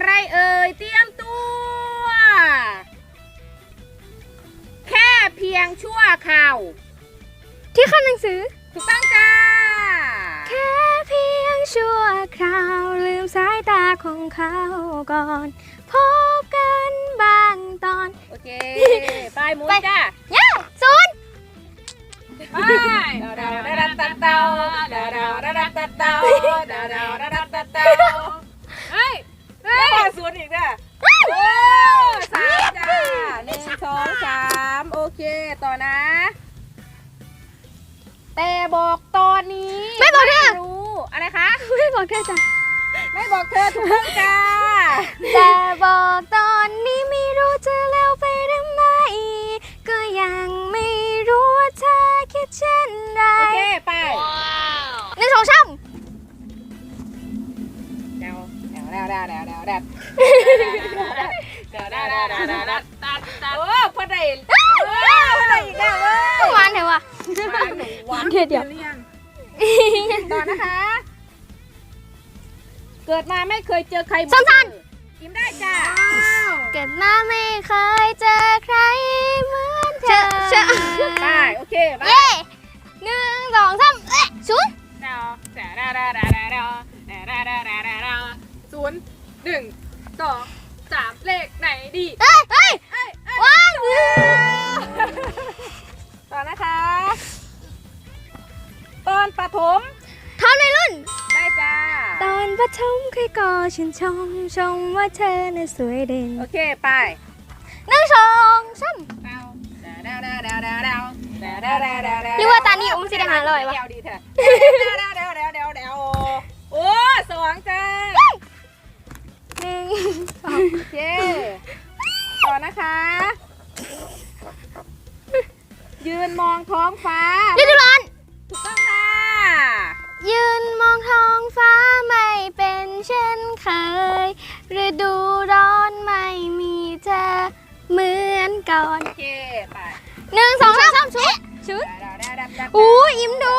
อะไรเอ่ยเตรียมตัว แค่เพียงชั่วคราวที่ขั้นหนังสือถูกต้องจ้า แค่เพียงชั่วคราวลืมสายตาของเขาก่อน พบกันบางตอน โอเคไปหมุนไปจ้าเย้ศูนย์ไปดาวดาวดาวดาวดาวดาวดาวดาวดาวดาวดาว บอกแค่จ้ะไม่บอกเธอถูกต้องจ้าแต่บอกตอนนี้ไม่รู้จะแล้วไปทำไมก็ยังไม่รู้ว่าเธอคิดเช่นไรโอเคไปหนึ่งสองสามเดาเดาเดาเดาเดาเดาเดาเดาเดาเดาเดาเดาเดาเดาโอ้พอได้โอ้พอได้อีกแล้วเว้ยหวานเถอะวะหวานเดี๋ยวเดี๋ยวต่อนะคะ เกิดมาไม่เคยเจอใครเหมือสั้นๆยิ้มได้จ้าเกิดมาไม่เคยเจอใครเหมือนเธอไปโอเคไปเย้หนึ่งสองสามเอ๊ะศูนย์เดาเดาเดาเดาเดาเดาเดาเดาเดาเดาเดาเดาศูนย์หนึ่งสองสามเลขไหนดีเอ้ยเอ้ยเอ้ยเอ้ยว้าวต่อนะคะ ตอนปฐมเท่าในรุ่น อนว่าชมใครก็ชื่นชมชมว่าเธอเนี่ยสวยเด่นโอเค ไปหนึ่งสองสามหรือว่าตอนนี้อุ้มสิได้หาลอยวะเดี๋ยวดีเถอะเดี๋ยวเดี๋ยวเดี๋ยวเดี๋ยวเดี๋ยวโอ้สว่างจ้าหนึ่งสองเย้ต่อนะคะ ยืนมองท้องฟ้าฤดูร้อน ฤดูร้อนไม่มีเธอเหมือนก่อนโอเคไปหนึ่งสองสามชุดชุดดาวดาวดาวดาวอู้ยิ้มดู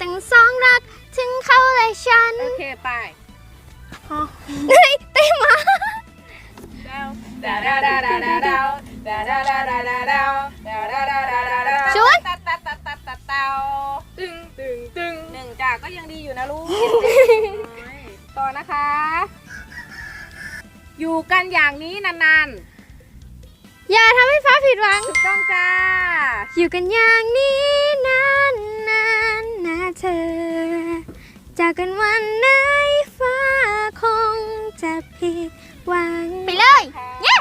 ตั้งสองรัก ถึงเขาและฉันโอเคไปเฮ้ยเต้มาดาวดาดาดาดาดาดาดาดาดาดาดาดาดาดาวดาดาดาชุดตัดตัดตัดตัดตัดเตาตึงตึงตึงหนึ่งจ้าก็ยังดีอยู่นะลูกต่อนะคะ อยู่กันอย่างนี้นานๆ อย่าทำให้ฟ้าผิดหวังถูกต้องจ้า อยู่กันอย่างนี้นาน จากกันวันไหนฟ้าคงจะผิดหวังไปเลยเย้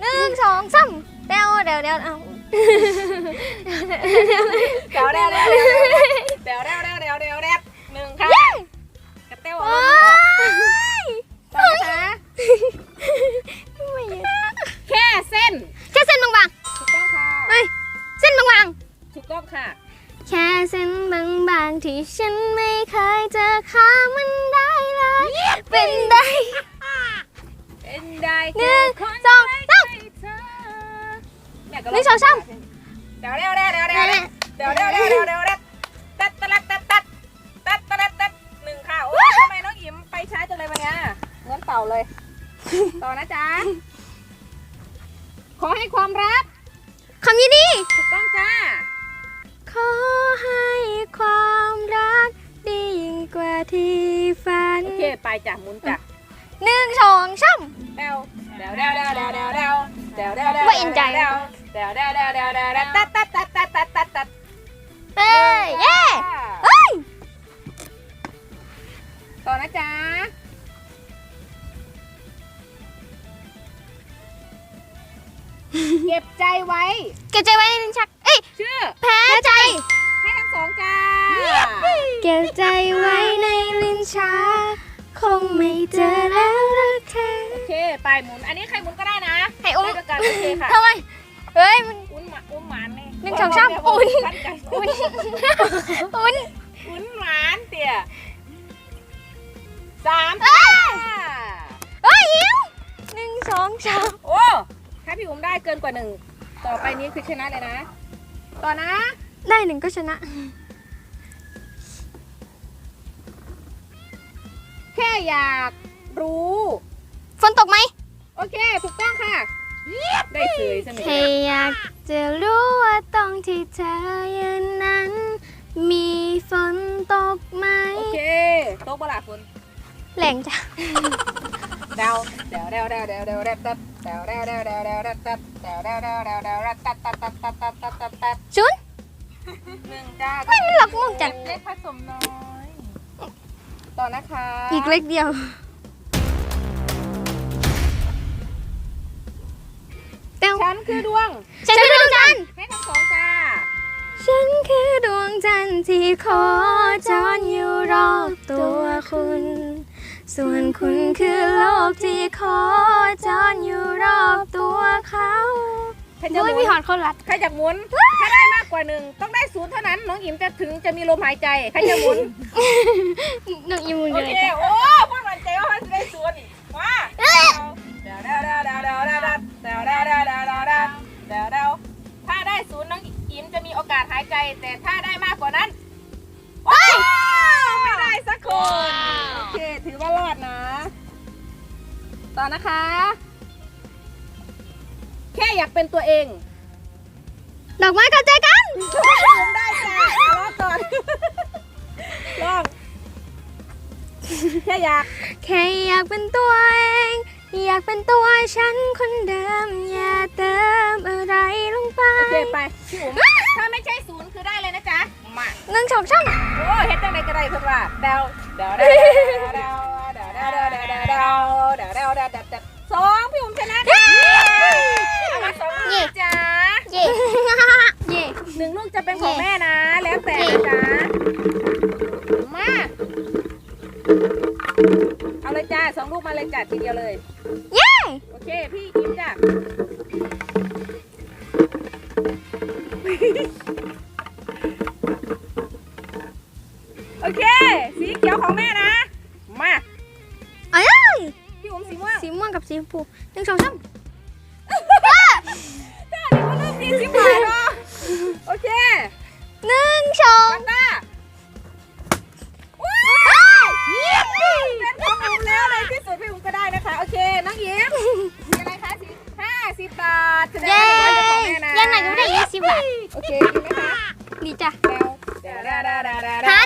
หนึ่งสองสามเดี๋ยวเดี๋ยวเดี๋ยวเอาเดี๋ยวเดี๋ยวเดี๋ยวเดี๋ยวเดี๋ยวเดี๋ยวเดี๋ยวเดี๋ยวเดี๋ยวหนึ่งค่ะเย้กระเต้วโอ้เอายต่อนะคะไม่เยอะแค่เส้นแค่เส้นบางถูกต้องค่ะๆเฮ้ยเส้นบางถูกต้องค่ะๆแค่เส้นบางๆที่ฉันไม่ เคยเจอข้ามันได้เลย เป็นได้ เป็นได้หนึ่งสองสามหนึ่งสองสาม เดี๋ยวเดี๋ยวเดี๋ยวเดี๋ยวเดี๋ยวเดี๋ยวเดี๋ยวเดี๋ยวเดี๋ยวเดี๋ยวเดี๋ยวตัดตัดตัดตัดตัดตัดตัดตัดหนึ่งค่ะโอ้ยทำไมน้องอิมไปช้าจังเลยวันเนี้ยเหมือนเต่าเลย ต่อนะจ๊ะ ขอให้ความรักคำยินดีถูกต้องจ้า ขอให้ความรักดียิ่งกว่า ที่ฝันโอเคไปจ้ะหมุนจ้ะหนึ่งสองสาม เดวเดวเดวเดวเดวเดวเดวเดวเดวเดวว่าอ็นใจ เดวเดวเดวเดวเดวเดวเดวตัดตัดตัดตัดตัดตัดตัดเอ้ยเย้เฮ้ยต่อนะจ๊ะเก็บใจไว้ เก็บใจไว้ในลิ้นชัก เอ้ยชื่อ แพ้ใจ เก็บใจไว้ในลิ้นชักคงไม่เจอแล้วรักแท้โอเคไปหมุน อันนี้ใครหมุนก็ได้นะให้อุ้มได้ด้วยกันโอเคค่ะทำไมเฮ้ยมันอุ้มหมาอุ้มหมานนี่หนึ่งสองสามอุ่นอุ่นอุ่นอุ่นหวานเตี่ยสามเอ้ยเอ้ยอิ๋วหนึ่งสองสามโอ้ถ้าพี่อุ๋มได้เกินกว่าหนึ่งต่อไปนี้คือชนะเลยนะ ต่อนะ ได้หนึ่งก็ชนะ แค่อยากรู้ ฝนตกไหมโอเค ถูกต้องค่ะ ได้เฉยใช่ไหมแค่อยากจะรู้ว่าตรงที่เธอยืนนั้น มีฝนตกไหมโอเคตกะประหลาดคุณแหลงจ้าเดาเดาเดาเดาเดาเดาเดาตัดเดาเดาเดาเดาเดาเดาตัดเดาเดาเดาเดาเดาเดาตัดตัดตัดตัดตัดตัดตัดชุนหนึ่งจ้าไม่หลอกมุกจัดเล็กผสมน้อย ต่อนะคะ อีกเล็กเดียว เต้าฉันคือดวง ฉันคือดวงจันทร์ให้ทั้งสองจ้า ฉันคือดวงจันทร์ที่โคจรอยู่รอบตัวคุณ ส่วนคุณคือโลกที่โคจรอยู่รอบตัวเขาใครจะหไม่มุมีนหอดคนรัดใครจะหมุนถ้าได้มา กกว่าหนึ่งต้องได้ศูนย์เท่านั้น น้องอิมจะถึงจะมีลมหายใจใครจะหมุนหนึ่งอีมูนโอเลยเคจ้ะโอ้พูดมั่นใจว่ามันจะได้ศูนย์อีกมาเดาเดาเดาเดาเดาเดาเดาเดาเดาเดาเดาเดาเดาเดาเดาถ้าได้ศูนย์น้องอิมจะมีโอกาสหายใจ แต่ถ้าได้มากกว่านั้นว้าวไม่ได้สักคนโอเคถือว่ารอดนะ ต่อนะคะ แค่อยากเป็นตัวเอง ดอกไม้กับใจกัน ผมได้จ้ะรอดก่อนลองแค่อยาก แค่อยากเป็นตัวเอง อยากเป็นตัวฉันคนเดิม อย่าเติมอะไรลงไป โอเคไปพี่อุ๋มถ้าไม่ใช่ศูนย์คือได้เลยนะจ๊ะ มาหนึ่งสองช่องโอ้เฮ็ดจังไดก็ได้เพิ่นว่าเดาเดาเดาเดาเดาเดาเดาเดาเดาเดาเดาเดาเดาเดาเดาเดาสองพี่อุ๋มชนะค่ะเอามาสองลูกจ้า เย่ เย่ หนึ่งลูกจะเป็นของแม่นะ แล้วแต่นะจ๊ะมาเอาเลยจ้าสองลูกมาเลยจ้ะทีเดียวเลยเย่โอเค พี่ยิ้มจ้ะโอเค สีเขียวของแม่นะ มาเอ้ยพี่อุ๋มสีม่วงสีม่วงกับสีชมพูหนึ่งสองช่องถ้าเดี๋ยวมันเริ่มสีสีฟ้าเนาะ โอเคหนึ่งสองกันด้าว้าวเป็นของอุ๋มแล้วในที่สุดพี่อุ๋มก็ได้นะคะ โอเค น้องยิ้มมีอะไรคะสีห้าสิบบาทแสดงเย่ว่าเป็นของแม่นะยังไงก็ได้ยี่สิบบาทโอเคดีไหมคะดีจ้ะดา